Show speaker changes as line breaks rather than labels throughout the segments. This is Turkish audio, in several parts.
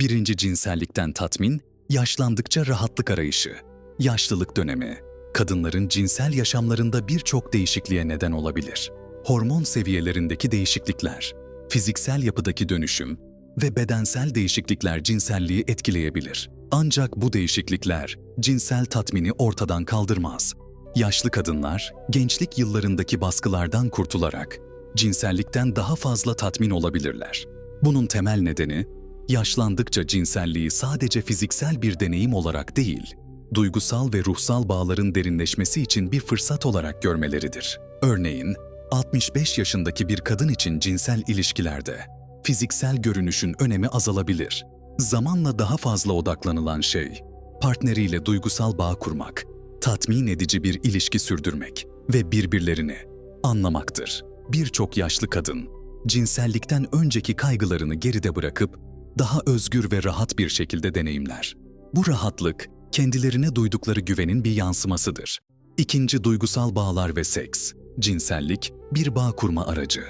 Birinci cinsellikten tatmin, yaşlandıkça rahatlık arayışı. Yaşlılık dönemi, kadınların cinsel yaşamlarında birçok değişikliğe neden olabilir. Hormon seviyelerindeki değişiklikler, fiziksel yapıdaki dönüşüm ve bedensel değişiklikler cinselliği etkileyebilir. Ancak bu değişiklikler cinsel tatmini ortadan kaldırmaz. Yaşlı kadınlar gençlik yıllarındaki baskılardan kurtularak cinsellikten daha fazla tatmin olabilirler. Bunun temel nedeni yaşlandıkça cinselliği sadece fiziksel bir deneyim olarak değil, duygusal ve ruhsal bağların derinleşmesi için bir fırsat olarak görmeleridir. Örneğin, 65 yaşındaki bir kadın için cinsel ilişkilerde fiziksel görünüşün önemi azalabilir. Zamanla daha fazla odaklanılan şey, partneriyle duygusal bağ kurmak, tatmin edici bir ilişki sürdürmek ve birbirlerini anlamaktır. Birçok yaşlı kadın, cinsellikten önceki kaygılarını geride bırakıp daha özgür ve rahat bir şekilde deneyimler. Bu rahatlık, kendilerine duydukları güvenin bir yansımasıdır. İkinci duygusal bağlar ve seks. Cinsellik bir bağ kurma aracı.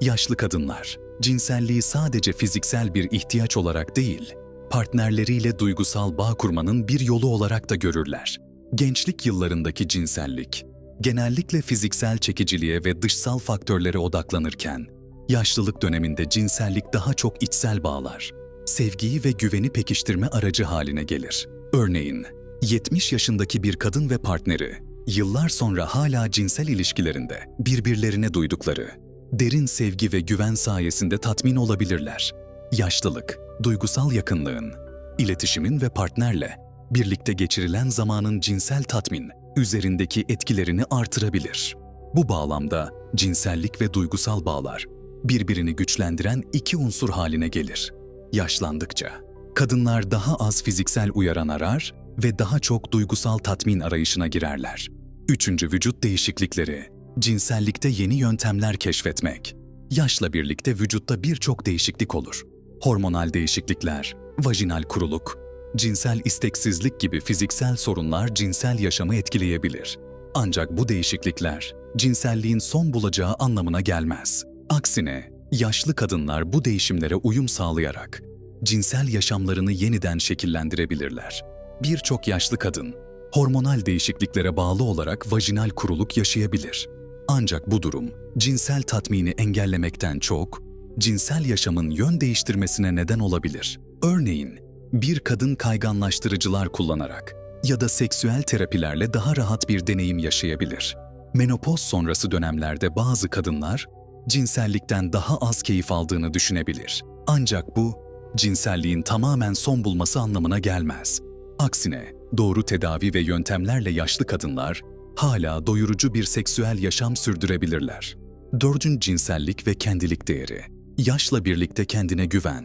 Yaşlı kadınlar, cinselliği sadece fiziksel bir ihtiyaç olarak değil, partnerleriyle duygusal bağ kurmanın bir yolu olarak da görürler. Gençlik yıllarındaki cinsellik, genellikle fiziksel çekiciliğe ve dışsal faktörlere odaklanırken, yaşlılık döneminde cinsellik daha çok içsel bağlar, sevgiyi ve güveni pekiştirme aracı haline gelir. Örneğin, 70 yaşındaki bir kadın ve partneri, yıllar sonra hala cinsel ilişkilerinde birbirlerine duydukları, derin sevgi ve güven sayesinde tatmin olabilirler. Yaşlılık, duygusal yakınlığın, iletişimin ve partnerle birlikte geçirilen zamanın cinsel tatmin üzerindeki etkilerini artırabilir. Bu bağlamda cinsellik ve duygusal bağlar birbirini güçlendiren iki unsur haline gelir. Yaşlandıkça kadınlar daha az fiziksel uyaran arar ve daha çok duygusal tatmin arayışına girerler. Üçüncü vücut değişiklikleri, cinsellikte yeni yöntemler keşfetmek. Yaşla birlikte vücutta birçok değişiklik olur. Hormonal değişiklikler, vajinal kuruluk, cinsel isteksizlik gibi fiziksel sorunlar cinsel yaşamı etkileyebilir. Ancak bu değişiklikler cinselliğin son bulacağı anlamına gelmez. Aksine yaşlı kadınlar bu değişimlere uyum sağlayarak cinsel yaşamlarını yeniden şekillendirebilirler. Birçok yaşlı kadın hormonal değişikliklere bağlı olarak vajinal kuruluk yaşayabilir. Ancak bu durum cinsel tatmini engellemekten çok cinsel yaşamın yön değiştirmesine neden olabilir. Örneğin bir kadın kayganlaştırıcılar kullanarak ya da seksüel terapilerle daha rahat bir deneyim yaşayabilir. Menopoz sonrası dönemlerde bazı kadınlar cinsellikten daha az keyif aldığını düşünebilir. Ancak bu cinselliğin tamamen son bulması anlamına gelmez. Aksine doğru tedavi ve yöntemlerle yaşlı kadınlar hala doyurucu bir seksüel yaşam sürdürebilirler. Dördüncü cinsellik ve kendilik değeri. Yaşla birlikte kendine güven.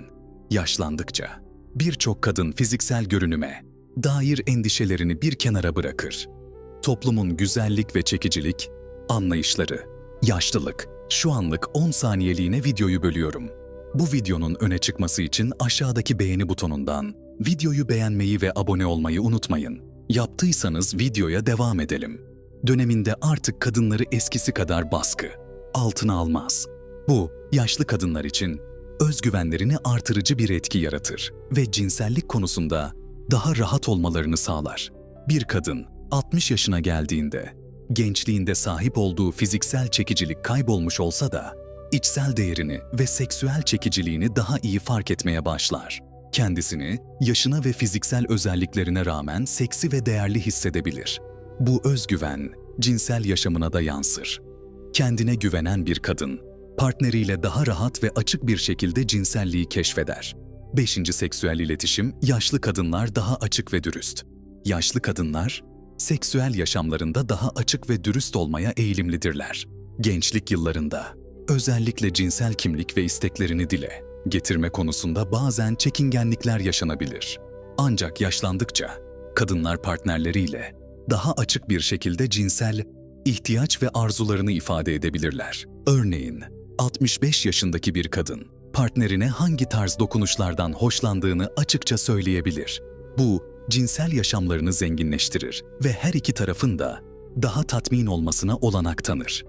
Yaşlandıkça birçok kadın fiziksel görünüme dair endişelerini bir kenara bırakır. Toplumun güzellik ve çekicilik, anlayışları, yaşlılık, şu anlık 10 saniyeliğine videoyu bölüyorum. Bu videonun öne çıkması için aşağıdaki beğeni butonundan videoyu beğenmeyi ve abone olmayı unutmayın. Yaptıysanız videoya devam edelim. Döneminde artık kadınları eskisi kadar baskı, altına almaz. Bu, yaşlı kadınlar için özgüvenlerini artırıcı bir etki yaratır ve cinsellik konusunda daha rahat olmalarını sağlar. Bir kadın 60 yaşına geldiğinde gençliğinde sahip olduğu fiziksel çekicilik kaybolmuş olsa da içsel değerini ve seksüel çekiciliğini daha iyi fark etmeye başlar. Kendisini yaşına ve fiziksel özelliklerine rağmen seksi ve değerli hissedebilir. Bu özgüven cinsel yaşamına da yansır. Kendine güvenen bir kadın partneriyle daha rahat ve açık bir şekilde cinselliği keşfeder. Beşinci seksüel iletişim, yaşlı kadınlar daha açık ve dürüst. Yaşlı kadınlar, seksüel yaşamlarında daha açık ve dürüst olmaya eğilimlidirler. Gençlik yıllarında, özellikle cinsel kimlik ve isteklerini dile getirme konusunda bazen çekingenlikler yaşanabilir. Ancak yaşlandıkça, kadınlar partnerleriyle daha açık bir şekilde cinsel ihtiyaç ve arzularını ifade edebilirler. Örneğin, 65 yaşındaki bir kadın partnerine hangi tarz dokunuşlardan hoşlandığını açıkça söyleyebilir. Bu cinsel yaşamlarını zenginleştirir ve her iki tarafın da daha tatmin olmasına olanak tanır.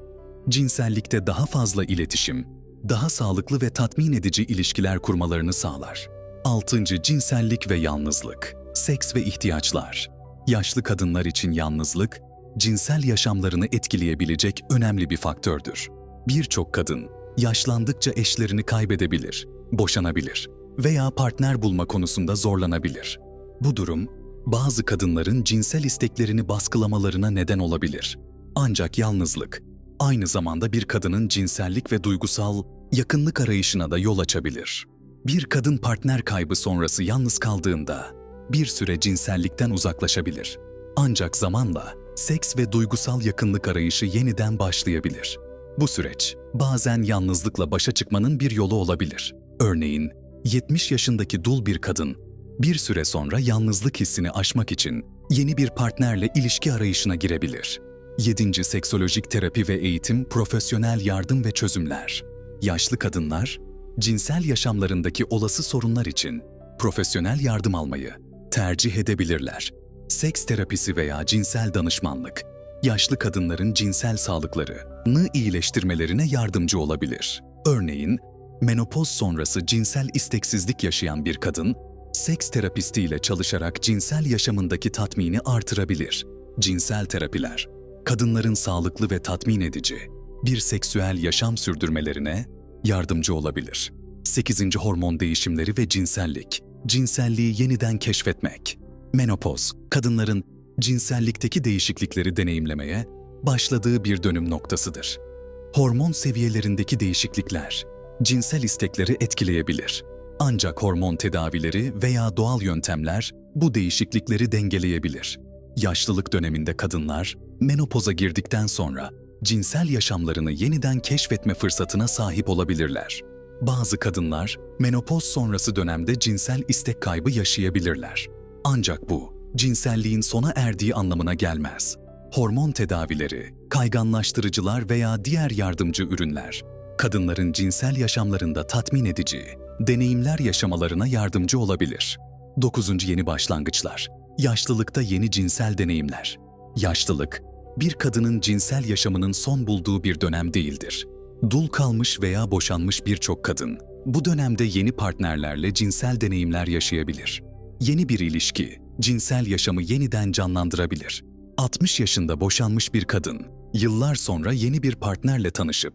Cinsellikte daha fazla iletişim, daha sağlıklı ve tatmin edici ilişkiler kurmalarını sağlar. 6. Cinsellik ve yalnızlık. Seks ve ihtiyaçlar. Yaşlı kadınlar için yalnızlık, cinsel yaşamlarını etkileyebilecek önemli bir faktördür. Birçok kadın yaşlandıkça eşlerini kaybedebilir, boşanabilir veya partner bulma konusunda zorlanabilir. Bu durum bazı kadınların cinsel isteklerini baskılamalarına neden olabilir. Ancak yalnızlık aynı zamanda bir kadının cinsellik ve duygusal yakınlık arayışına da yol açabilir. Bir kadın partner kaybı sonrası yalnız kaldığında bir süre cinsellikten uzaklaşabilir. Ancak zamanla seks ve duygusal yakınlık arayışı yeniden başlayabilir. Bu süreç bazen yalnızlıkla başa çıkmanın bir yolu olabilir. Örneğin 70 yaşındaki dul bir kadın bir süre sonra yalnızlık hissini aşmak için yeni bir partnerle ilişki arayışına girebilir. 7. Seksolojik terapi ve eğitim, profesyonel yardım ve çözümler. Yaşlı kadınlar, cinsel yaşamlarındaki olası sorunlar için profesyonel yardım almayı tercih edebilirler. Seks terapisi veya cinsel danışmanlık, yaşlı kadınların cinsel sağlıklarını iyileştirmelerine yardımcı olabilir. Örneğin, menopoz sonrası cinsel isteksizlik yaşayan bir kadın, seks terapistiyle çalışarak cinsel yaşamındaki tatmini artırabilir. Cinsel terapiler, kadınların sağlıklı ve tatmin edici bir seksüel yaşam sürdürmelerine yardımcı olabilir. 8. Hormon değişimleri ve cinsellik. Cinselliği yeniden keşfetmek. Menopoz, kadınların cinsellikteki değişiklikleri deneyimlemeye başladığı bir dönüm noktasıdır. Hormon seviyelerindeki değişiklikler cinsel istekleri etkileyebilir. Ancak hormon tedavileri veya doğal yöntemler bu değişiklikleri dengeleyebilir. Yaşlılık döneminde kadınlar menopoza girdikten sonra cinsel yaşamlarını yeniden keşfetme fırsatına sahip olabilirler. Bazı kadınlar menopoz sonrası dönemde cinsel istek kaybı yaşayabilirler. Ancak bu cinselliğin sona erdiği anlamına gelmez. Hormon tedavileri, kayganlaştırıcılar veya diğer yardımcı ürünler kadınların cinsel yaşamlarında tatmin edici deneyimler yaşamalarına yardımcı olabilir. 9. Yeni başlangıçlar. Yaşlılıkta yeni cinsel deneyimler. Yaşlılık, bir kadının cinsel yaşamının son bulduğu bir dönem değildir. Dul kalmış veya boşanmış birçok kadın, bu dönemde yeni partnerlerle cinsel deneyimler yaşayabilir. Yeni bir ilişki, cinsel yaşamı yeniden canlandırabilir. 60 yaşında boşanmış bir kadın, yıllar sonra yeni bir partnerle tanışıp,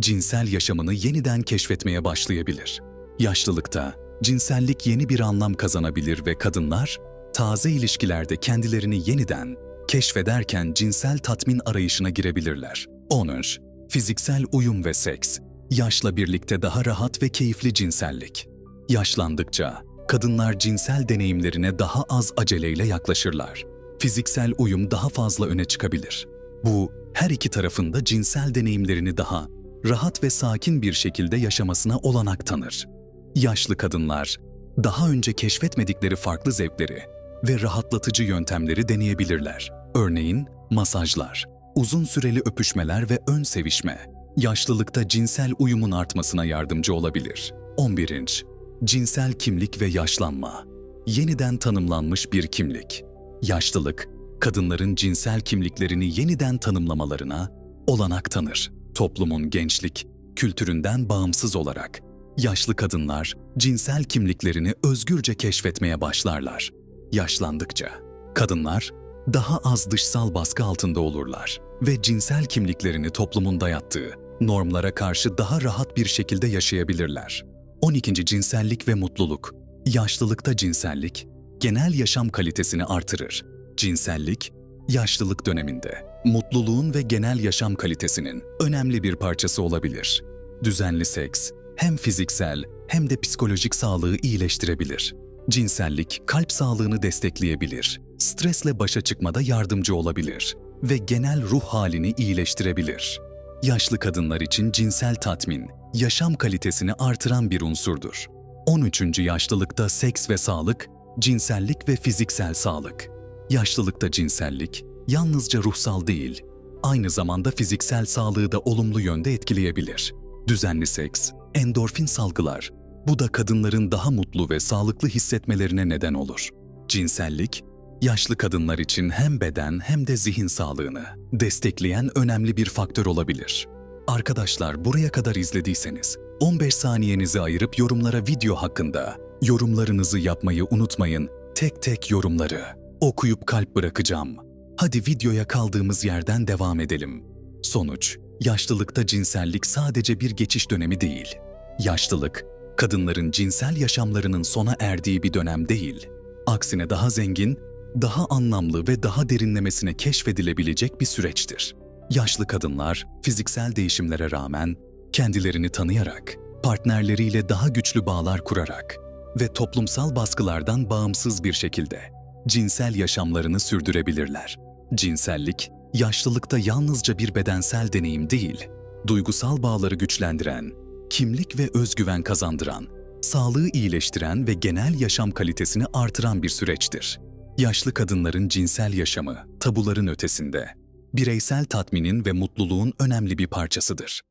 cinsel yaşamını yeniden keşfetmeye başlayabilir. Yaşlılıkta, cinsellik yeni bir anlam kazanabilir ve kadınlar, taze ilişkilerde kendilerini yeniden keşfederken cinsel tatmin arayışına girebilirler. 10. Fiziksel uyum ve seks. Yaşla birlikte daha rahat ve keyifli cinsellik. Yaşlandıkça kadınlar cinsel deneyimlerine daha az aceleyle yaklaşırlar. Fiziksel uyum daha fazla öne çıkabilir. Bu her iki tarafında cinsel deneyimlerini daha rahat ve sakin bir şekilde yaşamasına olanak tanır. Yaşlı kadınlar daha önce keşfetmedikleri farklı zevkleri ve rahatlatıcı yöntemleri deneyebilirler. Örneğin masajlar, uzun süreli öpüşmeler ve ön sevişme, yaşlılıkta cinsel uyumun artmasına yardımcı olabilir. 11. Cinsel kimlik ve yaşlanma. Yeniden tanımlanmış bir kimlik. Yaşlılık, kadınların cinsel kimliklerini yeniden tanımlamalarına olanak tanır. Toplumun gençlik, kültüründen bağımsız olarak yaşlı kadınlar cinsel kimliklerini özgürce keşfetmeye başlarlar. Yaşlandıkça kadınlar daha az dışsal baskı altında olurlar ve cinsel kimliklerini toplumun dayattığı normlara karşı daha rahat bir şekilde yaşayabilirler. 12. Cinsellik ve mutluluk. Yaşlılıkta cinsellik genel yaşam kalitesini artırır. Cinsellik yaşlılık döneminde mutluluğun ve genel yaşam kalitesinin önemli bir parçası olabilir. Düzenli seks hem fiziksel hem de psikolojik sağlığı iyileştirebilir. Cinsellik kalp sağlığını destekleyebilir, stresle başa çıkmada yardımcı olabilir ve genel ruh halini iyileştirebilir. Yaşlı kadınlar için cinsel tatmin, yaşam kalitesini artıran bir unsurdur. 13. Yaşlılıkta seks ve sağlık, cinsellik ve fiziksel sağlık. Yaşlılıkta cinsellik, yalnızca ruhsal değil, aynı zamanda fiziksel sağlığı da olumlu yönde etkileyebilir. Düzenli seks, endorfin salgılar. Bu da kadınların daha mutlu ve sağlıklı hissetmelerine neden olur. Cinsellik, yaşlı kadınlar için hem beden hem de zihin sağlığını destekleyen önemli bir faktör olabilir. Arkadaşlar buraya kadar izlediyseniz 15 saniyenizi ayırıp yorumlara video hakkında Yorumlarınızı yapmayı unutmayın. Tek tek yorumları. Okuyup kalp bırakacağım. Hadi videoya kaldığımız yerden devam edelim. Sonuç, yaşlılıkta cinsellik sadece bir geçiş dönemi değil. Yaşlılık, kadınların cinsel yaşamlarının sona erdiği bir dönem değil. Aksine daha zengin, daha anlamlı ve daha derinlemesine keşfedilebilecek bir süreçtir. Yaşlı kadınlar fiziksel değişimlere rağmen kendilerini tanıyarak, partnerleriyle daha güçlü bağlar kurarak ve toplumsal baskılardan bağımsız bir şekilde cinsel yaşamlarını sürdürebilirler. Cinsellik, yaşlılıkta yalnızca bir bedensel deneyim değil, duygusal bağları güçlendiren, kimlik ve özgüven kazandıran, sağlığı iyileştiren ve genel yaşam kalitesini artıran bir süreçtir. Yaşlı kadınların cinsel yaşamı, tabuların ötesinde, bireysel tatminin ve mutluluğun önemli bir parçasıdır.